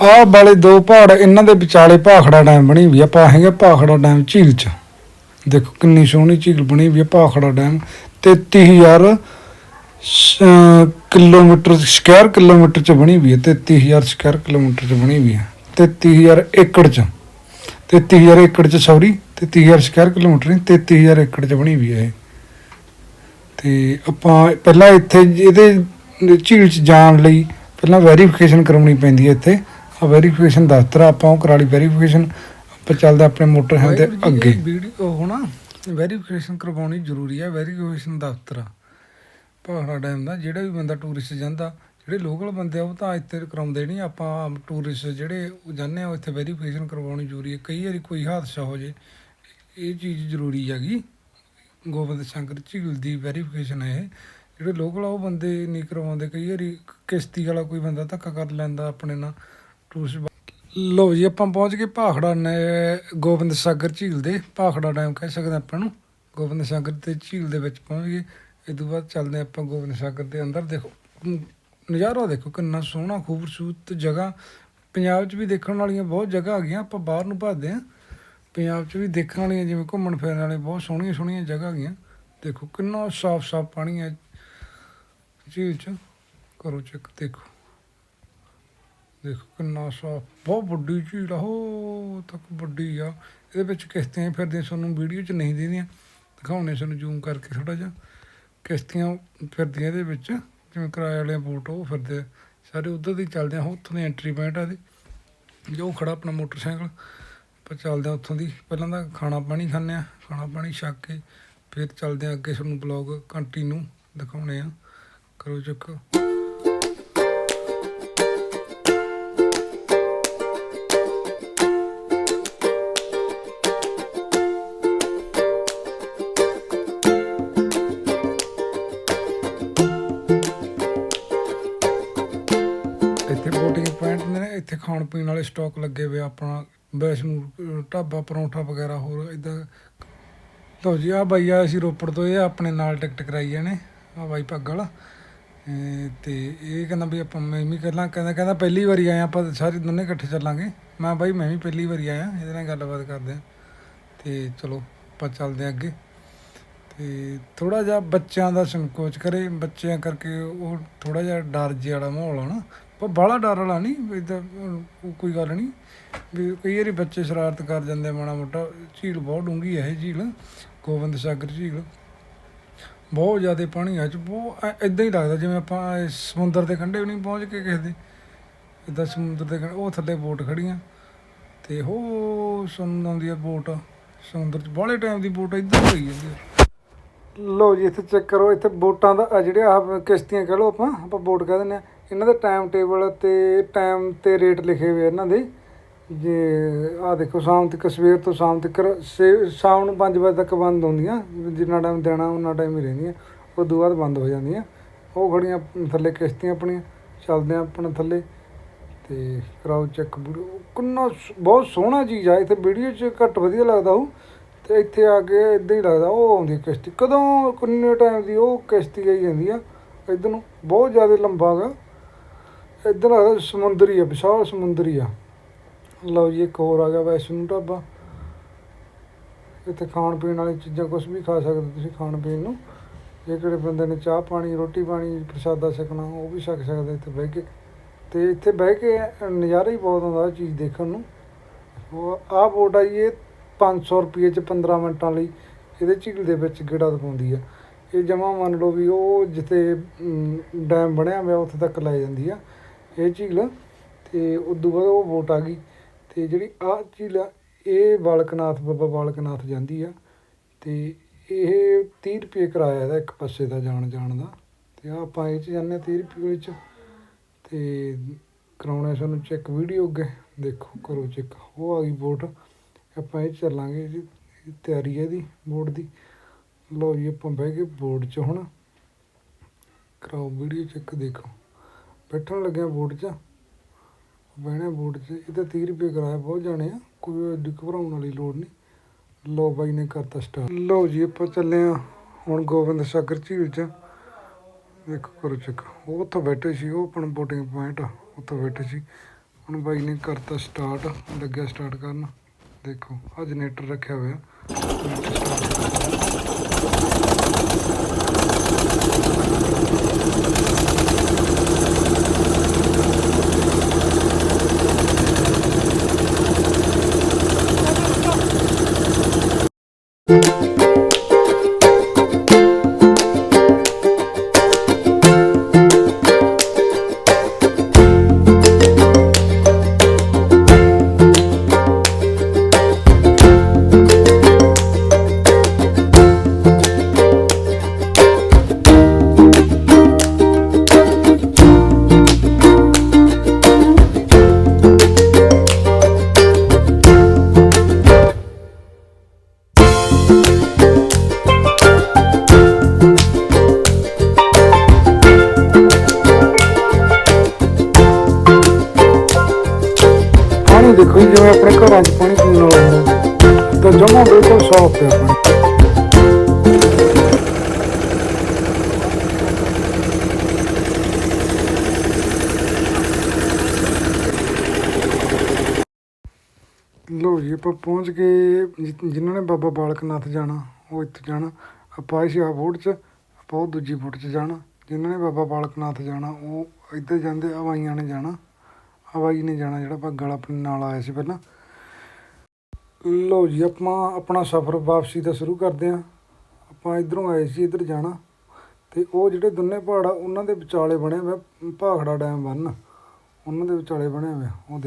ਆਹ ਵਾਲੇ ਦੋ ਪਹਾੜ, ਇਹਨਾਂ ਦੇ ਵਿਚਾਲੇ ਭਾਖੜਾ ਡੈਮ ਬਣੀ ਵੀ ਆ, ਆਪਾਂ ਹੈਗੇ ਭਾਖੜਾ ਡੈਮ ਝੀਲ ਚ। ਦੇਖੋ ਕਿੰਨੀ ਸੋਹਣੀ ਝੀਲ ਬਣੀ ਵੀ ਆ, ਭਾਖੜਾ ਡੈਮ। 33000 ਸ- ਕਿਲੋਮੀਟਰ, ਸਕੁਅਰ ਕਿਲੋਮੀਟਰ ਚ ਬਣੀ ਵੀ ਹੈ 33000 ਸਕੁਅਰ ਕਿਲੋਮੀਟਰ ਚ ਬਣੀ ਵੀ ਹੈ 33000 ਏਕੜ ਚ। 33000 ਏਕੜ ਚ ਸੌਰੀ 33000 ਸਕੁਅਰ ਕਿਲੋਮੀਟਰ ਨਹੀਂ 33000 ਏਕੜ ਚ ਬਣੀ ਵੀ ਹੈ ਇਹ। ਤੇ ਆਪਾਂ ਪਹਿਲਾਂ ਇੱਥੇ ਇਹਦੇ ਝੀਲ ਚ ਜਾਣ ਲਈ ਪਹਿਲਾਂ ਵੈਰੀਫਿਕੇਸ਼ਨ ਕਰਾਉਣੀ ਪੈਂਦੀ ਹੈ ਇੱਥੇ। ਆ ਵੈਰੀਫਿਕੇਸ਼ਨ ਦਫ਼ਤਰ ਆਪਾਂ ਉਹ ਕਰਾ ਲਈ ਵੈਰੀਫਿਕੇਸ਼ਨ ਆਪਾਂ ਚੱਲਦੇ ਆਪਣੇ ਮੋਟਰਸਾਈਕਲ ਤੇ ਅੱਗੇ। ਵੀਡੀਓ ਹੋਣਾ ਵੈਰੀਫਿਕੇਸ਼ਨ ਕਰਵਾਉਣੀ ਜ਼ਰੂਰੀ ਹੈ ਵੈਰੀਫਿਕੇਸ਼ਨ ਦਫ਼ਤਰ ਪਹਾੜਾ ਡੈਮ ਦਾ ਜਿਹੜਾ ਵੀ ਬੰਦਾ ਟੂਰਿਸਟ ਜਾਂਦਾ ਜਿਹੜੇ ਲੋਕਲ ਬੰਦੇ ਆ ਉਹ ਤਾਂ ਇੱਥੇ ਕਰਾਉਂਦੇ ਨਹੀਂ ਆਪਾਂ ਟੂਰਿਸਟ ਜਿਹੜੇ ਉਹ ਜਾਂਦੇ ਆ ਉਹ ਇੱਥੇ ਵੈਰੀਫਿਕੇਸ਼ਨ ਕਰਵਾਉਣੀ ਜ਼ਰੂਰੀ ਹੈ ਕਈ ਵਾਰੀ ਕੋਈ ਹਾਦਸਾ ਹੋ ਜੇ ਇਹ ਚੀਜ਼ ਜ਼ਰੂਰੀ ਹੈਗੀ। ਗੋਬਿੰਦ ਸ਼ੰਕਰ ਝੀਲ ਦੀ ਵੈਰੀਫਿਕੇਸ਼ਨ ਹੈ ਜਿਹੜੇ ਲੋਕਲ ਆ ਉਹ ਬੰਦੇ ਨਹੀਂ ਕਰਵਾਉਂਦੇ ਕਈ ਵਾਰੀ ਕਿਸ਼ਤੀ ਵਾਲਾ ਕੋਈ ਬੰਦਾ ਧੱਕਾ ਕਰ ਲੈਂਦਾ ਆਪਣੇ ਨਾਲ। ਟੂਰਿਸਟ ਲੋ ਜੀ, ਆਪਾਂ ਪਹੁੰਚ ਗਏ ਭਾਖੜਾ ਨੇ ਗੋਬਿੰਦ ਸਾਗਰ ਝੀਲ ਦੇ। ਭਾਖੜਾ ਡੈਮ ਕਹਿ ਸਕਦੇ ਹਾਂ ਆਪਾਂ ਨੂੰ। ਗੋਬਿੰਦ ਸਾਗਰ ਤੇ ਝੀਲ ਦੇ ਵਿੱਚ ਪਹੁੰਚ ਗਏ। ਇਸ ਤੋਂ ਬਾਅਦ ਚੱਲਦੇ ਹਾਂ ਆਪਾਂ ਗੋਬਿੰਦ ਸਾਗਰ ਦੇ ਅੰਦਰ। ਦੇਖੋ ਨਜ਼ਾਰਾ ਦੇਖੋ ਕਿੰਨਾ ਸੋਹਣਾ, ਖੂਬਸੂਰਤ ਜਗ੍ਹਾ। ਪੰਜਾਬ 'ਚ ਵੀ ਦੇਖਣ ਵਾਲੀਆਂ ਬਹੁਤ ਜਗ੍ਹਾ ਆ ਗਈਆਂ, ਆਪਾਂ ਬਾਹਰ ਨੂੰ ਭੱਜਦੇ ਹਾਂ। ਪੰਜਾਬ 'ਚ ਵੀ ਦੇਖਣ ਵਾਲੀਆਂ ਜਿਵੇਂ ਘੁੰਮਣ ਫਿਰਨ ਵਾਲੇ ਬਹੁਤ ਸੋਹਣੀਆਂ ਸੋਹਣੀਆਂ ਜਗ੍ਹਾ ਹੈਗੀਆਂ ਦੇਖੋ ਕਿੰਨਾ ਸਾਫ਼ ਸਾਫ਼ ਪਾਣੀ ਹੈ ਝੀਲ 'ਚ। ਕਰੋ ਚੈੱਕ ਦੇਖੋ। ਦੇਖੋ ਕਿੰਨਾ ਸਾਫ਼ ਬਹੁਤ ਵੱਡੀ ਝੀਲ ਆ, ਹੋ ਤੱਕ ਵੱਡੀ ਆ। ਇਹਦੇ ਵਿੱਚ ਕਿਸ਼ਤੀਆਂ ਫਿਰਦੀਆਂ, ਤੁਹਾਨੂੰ ਵੀਡੀਓ 'ਚ ਨਹੀਂ ਦਿੰਦੀਆਂ। ਦਿਖਾਉਣੇ ਤੁਹਾਨੂੰ ਜ਼ੂਮ ਕਰਕੇ ਥੋੜਾ ਜਿਹਾ। ਕਿਸ਼ਤੀਆਂ ਫਿਰਦੀਆਂ ਇਹਦੇ ਵਿੱਚ, ਜਿਵੇਂ ਕਿਰਾਏ ਵਾਲੇ ਬੋਟ ਉਹ ਫਿਰਦੇ ਆ। ਸਾਰੇ ਉਧਰ ਦੀ ਚੱਲਦੇ ਆ ਉੱਥੋਂ ਦੀ ਐਂਟਰੀ ਪੁਆਇੰਟ ਆ ਦੀ ਜੋ ਖੜਾ ਆਪਣਾ ਮੋਟਰਸਾਈਕਲ, ਆਪਾਂ ਚੱਲਦੇ ਆ ਉੱਥੋਂ ਦੀ। ਪਹਿਲਾਂ ਤਾਂ ਖਾਣਾ ਪਾਣੀ ਖਾਂਦੇ ਆ, ਖਾਣਾ ਪਾਣੀ ਛੱਕ ਕੇ, ਫਿਰ ਚੱਲਦੇ ਆ ਅੱਗੇ ਤੁਹਾਨੂੰ ਬਲੌਗ ਕੰਟੀਨਿਊ ਦਿਖਾਉਣੇ ਆ। ਕਰੋ ਚੱਕ ਖਾਣ ਪੀਣ ਵਾਲੇ ਸਟਾਕ ਲੱਗੇ ਹੋਏ ਆਪਣਾ ਵੈਸ਼ਨੂੰ ਢਾਬਾ ਪਰੌਂਠਾ ਵਗੈਰਾ ਹੋਰ ਇਦਾਂ ਲਓ ਜੀ ਆ ਬਾਈ ਆ ਅਸੀਂ ਰੋਪੜ ਤੋਂ ਇਹ ਆਪਣੇ ਨਾਲ ਟਿਕਟ ਕਰਾਈ ਇਹਨੇ ਆ ਬਾਈ ਪੱਗ ਵਾਲਾ। ਅਹ, ਤੇ ਇਹ ਕਹਿੰਦਾ ਵੀ ਆਪਾਂ ਮੈਂ ਵੀ ਕਰਲਾਂ ਕਹਿੰਦਾ ਕਹਿੰਦਾ ਪਹਿਲੀ ਵਾਰੀ ਆਏ ਆਪਾਂ ਸਾਰੇ ਦੋਨੇ ਇਕੱਠੇ ਚੱਲਾਂਗੇ। ਮੈਂ ਬਾਈ ਮੈਂ ਵੀ ਪਹਿਲੀ ਵਾਰੀ ਆਇਆ ਇਹਦੇ ਨਾਲ ਗੱਲਬਾਤ ਕਰਦੇ ਆ। ਤੇ ਚਲੋ ਆਪਾਂ ਚੱਲਦੇ ਆ ਅੱਗੇ। ਤੇ ਥੋੜਾ ਜਿਹਾ ਬੱਚਿਆਂ ਦਾ ਸੰਕੋਚ ਕਰੇ ਬੱਚਿਆਂ ਕਰਕੇ ਉਹ ਥੋੜਾ ਜਿਹਾ ਡਰ ਜਿਹਾ ਵਾਲਾ ਮਾਹੌਲ ਆ ਨਾ। ਪਰ ਬਾਹਲਾ ਡਰ ਵਾਲਾ ਨਹੀਂ ਇਦਾਂ ਕੋਈ ਗੱਲ ਨਹੀਂ ਵੀ ਕਈ ਵਾਰੀ ਬੱਚੇ ਸ਼ਰਾਰਤ ਕਰ ਜਾਂਦੇ ਆ ਮਾੜਾ ਮੋਟਾ, ਝੀਲ ਬਹੁਤ ਡੂੰਘੀ ਹੈ ਇਹ ਝੀਲ, ਗੋਬਿੰਦ ਸਾਗਰ ਝੀਲ। ਬਹੁਤ ਜ਼ਿਆਦਾ ਪਾਣੀ ਆ ਚ ਬਹੁਤ ਇਦਾਂ ਹੀ ਲੱਗਦਾ, ਜਿਵੇਂ ਆਪਾਂ ਸਮੁੰਦਰ ਦੇ ਕੰਢੇ ਵੀ ਨਹੀਂ ਪਹੁੰਚ ਕੇ ਕਿਸੇ ਦੇ। ਇਦਾਂ ਸਮੁੰਦਰ ਦੇ ਕੰਢੇ ਉਹ ਥੱਲੇ ਬੋਟ ਖੜੀਆਂ। ਤੇ ਹੋ ਸੁਣਨ ਆਉਂਦੀ ਆ ਬੋਟ, ਸਮੁੰਦਰ ਚ ਬਾਹਲੇ ਟਾਈਮ ਦੀ ਬੋਟ ਇੱਧਰ ਹੋਈ ਜਾਂਦੀ ਆ। ਲੋ ਜੀ, ਇੱਥੇ ਚੈੱਕ ਕਰੋ, ਇੱਥੇ ਬੋਟਾਂ ਦਾ ਜਿਹੜੇ ਆਹ ਕਿਸ਼ਤੀਆਂ ਕਹ ਲਓ ਆਪਾਂ ਆਪਾਂ ਬੋਟ ਕਹਿ ਦਿੰਦੇ ਆ। ਇਹਨਾਂ ਦੇ ਟਾਈਮ ਟੇਬਲ ਅਤੇ ਟਾਈਮ ਤੇ ਰੇਟ ਲਿਖੇ ਹੋਏ ਇਹਨਾਂ ਦੇ। ਜੇ ਆਹ ਦੇਖੋ, ਸ਼ਾਮ ਤੱਕ, ਸਵੇਰ ਤੋਂ ਸ਼ਾਮ ਤੱਕ ਸੇ- ਸ਼ਾਮ ਨੂੰ ਪੰਜ ਵਜੇ ਤੱਕ ਬੰਦ ਹੁੰਦੀਆਂ। ਜਿੰਨਾ ਟਾਈਮ ਦੇਣਾ, ਉਹਨਾਂ ਟਾਈਮ ਹੀ ਰਹਿੰਦੀਆਂ। ਉਸ ਤੋਂ ਬਾਅਦ ਬੰਦ ਹੋ ਜਾਂਦੀਆਂ। ਉਹ ਖੜੀਆਂ, ਥੱਲੇ ਕਿਸ਼ਤੀਆਂ ਆਪਣੀਆਂ, ਚੱਲਦੇ ਆ ਆਪਣੇ ਥੱਲੇ। ਤੇ ਕਰਾਓ ਚੈੱਕ ਵੀਡੀਓ। ਕਿੰਨਾ ਸ- ਬਹੁਤ ਸੋਹਣਾ ਚੀਜ਼ ਆ। ਇੱਥੇ ਵੀਡੀਓ 'ਚ ਘੱਟ ਵਧੀਆ ਲੱਗਦਾ ਉਹ। ਤੇ ਇੱਥੇ ਆ ਕੇ ਇਦਾਂ ਹੀ ਲੱਗਦਾ, ਉਹ ਆਉਂਦੀ ਕਿਸ਼ਤੀ। ਕਦੋਂ, ਕਿੰਨੇ ਟਾਈਮ ਦੀ ਉਹ ਕਿਸ਼ਤੀ ਆਈ ਜਾਂਦੀ ਆ। ਇੱਧਰ ਨੂੰ ਬਹੁਤ ਜ਼ਿਆਦਾ ਲੰਬਾ ਗਾ। ਇੱਧਰ ਆ, ਸਮੁੰਦਰੀ ਆ, ਵਿਸ਼ਾਲ ਸਮੁੰਦਰੀ ਆ। ਲਓ ਜੀ, ਇੱਕ ਹੋਰ ਆ ਗਿਆ ਵੈਸ਼ਨੂ ਢਾਬਾ। ਇੱਥੇ ਖਾਣ ਪੀਣ ਵਾਲੀ ਚੀਜ਼ਾਂ ਕੁਝ ਵੀ ਖਾ ਸਕਦੇ ਤੁਸੀਂ ਖਾਣ ਪੀਣ ਨੂੰ। ਜੇ ਕਿਹੜੇ ਬੰਦੇ ਨੇ ਚਾਹ ਪਾਣੀ, ਰੋਟੀ ਪਾਣੀ, ਪ੍ਰਸ਼ਾਦਾ ਛਕਣਾ, ਉਹ ਵੀ ਛਕ ਸਕਦੇ ਇੱਥੇ ਬਹਿ ਕੇ। ਤੇ ਇੱਥੇ ਬਹਿ ਕੇ ਨਜ਼ਾਰਾ ਹੀ ਬਹੁਤ ਆਉਂਦਾ ਇਹ ਚੀਜ਼ ਦੇਖਣ ਨੂੰ। ਉਹ ਆਹ ਬੋਟ ਆ ਜੀ, ਇਹ 500 ਰੁਪਏ ਚ 15 ਮਿੰਟਾਂ ਲਈ ਇਹਦੇ ਝੀਲ ਦੇ ਵਿੱਚ ਗੇੜਾ ਦਪਾਉਂਦੀ ਆ। ਇਹ ਜਮਾ ਮੰਨ ਲਓ ਵੀ ਉਹ ਜਿੱਥੇ ਡੈਮ ਬਣਿਆ ਹੋਇਆ, ਉੱਥੇ ਤੱਕ ਲੈ ਜਾਂਦੀ ਆ। ਇਹ ਝੀਲ ਅਤੇ ਉਦੋਂ ਬਾਅਦ ਉਹ ਬੋਟ ਆ ਗਈ ਅਤੇ ਜਿਹੜੀ ਆਹ ਝੀਲ ਆ, ਇਹ ਬਾਲਕਨਾਥ ਬਾਬਾ ਬਾਲਕਨਾਥ ਜਾਂਦੀ ਆ ਅਤੇ ਇਹ ਤੀਹ ਰੁਪਏ ਕਿਰਾਇਆ ਇਹਦਾ ਇੱਕ ਪਾਸੇ ਦਾ ਜਾਣ ਜਾਣ ਦਾ ਅਤੇ ਆਹ ਆਪਾਂ ਇਹ ਚ ਜਾਂਦੇ 30 ਰੁਪਏ ਵਿੱਚ ਅਤੇ ਕਰਾਉਣਾ ਸਾਨੂੰ ਚੈੱਕ ਵੀਡੀਓ ਅੱਗੇ, ਦੇਖੋ ਕਰੋ ਚੈੱਕ ਉਹ ਆ ਗਈ ਬੋਟ ਆਪਾਂ ਇਹ ਚੱਲਾਂਗੇ ਇਹਦੀ ਇਹ ਤਿਆਰੀ ਹੈ ਇਹਦੀ ਬੋਟ ਦੀ, ਲਓ ਜੀ ਆਪਾਂ ਬਹਿ ਕੇ ਬੋਟ 'ਚ ਹੁਣ, ਕਰਾਓ ਵੀਡੀਓ ਚੈੱਕ ਦੇਖੋ। ਬੈਠਣ ਲੱਗਿਆ ਬੋਟ 'ਚ। ਬਹਿਣਾ ਬੋਟ 'ਚ। ਇਹ ਤਾਂ 30 ਰੁਪਏ ਕਰਾਇਆ, ਬਹੁਤ ਜਾਣੇ ਆ। ਕੋਈ ਘਬਰਾਉਣ ਵਾਲੀ ਲੋੜ ਨਹੀਂ। ਲਓ ਬਾਈ ਨੇ ਕਰਤਾ ਸਟਾਰਟ ਲਓ ਜੀ, ਆਪਾਂ ਚੱਲੇ ਆ ਹੁਣ ਗੋਬਿੰਦ ਸਾਗਰ ਝੀਲ 'ਚ। ਦੇਖੋ, ਕਰੋ ਚੈੱਕ ਉਹ ਉੱਥੋਂ ਬੈਠੇ ਸੀ, ਉਹ ਆਪਣਾ ਬੋਟਿੰਗ ਪੁਆਇੰਟ ਆ, ਉੱਥੋਂ ਬੈਠੇ ਸੀ। ਹੁਣ ਬਾਈ ਨੇ ਕਰਤਾ ਸਟਾਰਟ ਲੱਗਿਆ ਸਟਾਰਟ ਕਰਨ। ਦੇਖੋ ਆ ਜਨਰੇਟਰ ਰੱਖਿਆ ਹੋਇਆ। ਦੇਖੋ ਜੀ, ਜਿਵੇਂ ਆਪਣੇ ਘਰਾਂ 'ਚ ਪਾਣੀ ਪੀਣ ਵਾਲਾ ਤਾਂ ਜਮਾ ਬਿਲਕੁਲ ਸਾਫ਼ ਹੈ ਪਾਣੀ ਲੋ ਜੀ ਆਪਾਂ ਪਹੁੰਚ ਗਏ ਜਿ- ਜਿਨ੍ਹਾਂ ਨੇ ਬਾਬਾ ਬਾਲਕ ਨਾਥ ਜਾਣਾ ਉਹ ਇੱਥੇ ਜਾਣਾ। ਆਪਾਂ ਆਏ ਆ ਬੋਟ 'ਚ ਆਪਾਂ ਉਹ ਦੂਜੀ ਬੋਟ 'ਚ ਜਾਣਾ। ਜਿਨ੍ਹਾਂ ਨੇ ਬਾਬਾ ਬਾਲਕ ਨਾਥ ਜਾਣਾ ਉਹ ਇੱਧਰ ਜਾਂਦੇ ਹਵਾਈਆਂ ਨੇ ਜਾਣਾ। ਹਵਾਈ ਨੇ ਜਾਣਾ ਜਿਹੜਾ ਭਾਗਲ ਆਪਣੇ ਨਾਲ ਆਇਆ ਸੀ ਪਹਿਲਾਂ। ਲਓ ਜੀ, ਆਪਾਂ ਆਪਣਾ ਸਫ਼ਰ ਵਾਪਸੀ ਦਾ ਸ਼ੁਰੂ ਕਰਦੇ ਹਾਂ। ਆਪਾਂ ਇਧਰੋਂ ਆਏ ਸੀ, ਇੱਧਰ ਜਾਣਾ। ਤੇ ਉਹ ਜਿਹੜੇ ਦੋਨੇ ਪਹਾੜ ਆ, ਉਹਨਾਂ ਦੇ ਵਿਚਾਲੇ ਬਣਿਆ ਹੋਇਆ ਭਾਖੜਾ ਡੈਮ ਬੰਨ ਉਹਨਾਂ ਦੇ ਵਿਚਾਲੇ ਬਣਿਆ ਹੋਇਆ, ਉਹ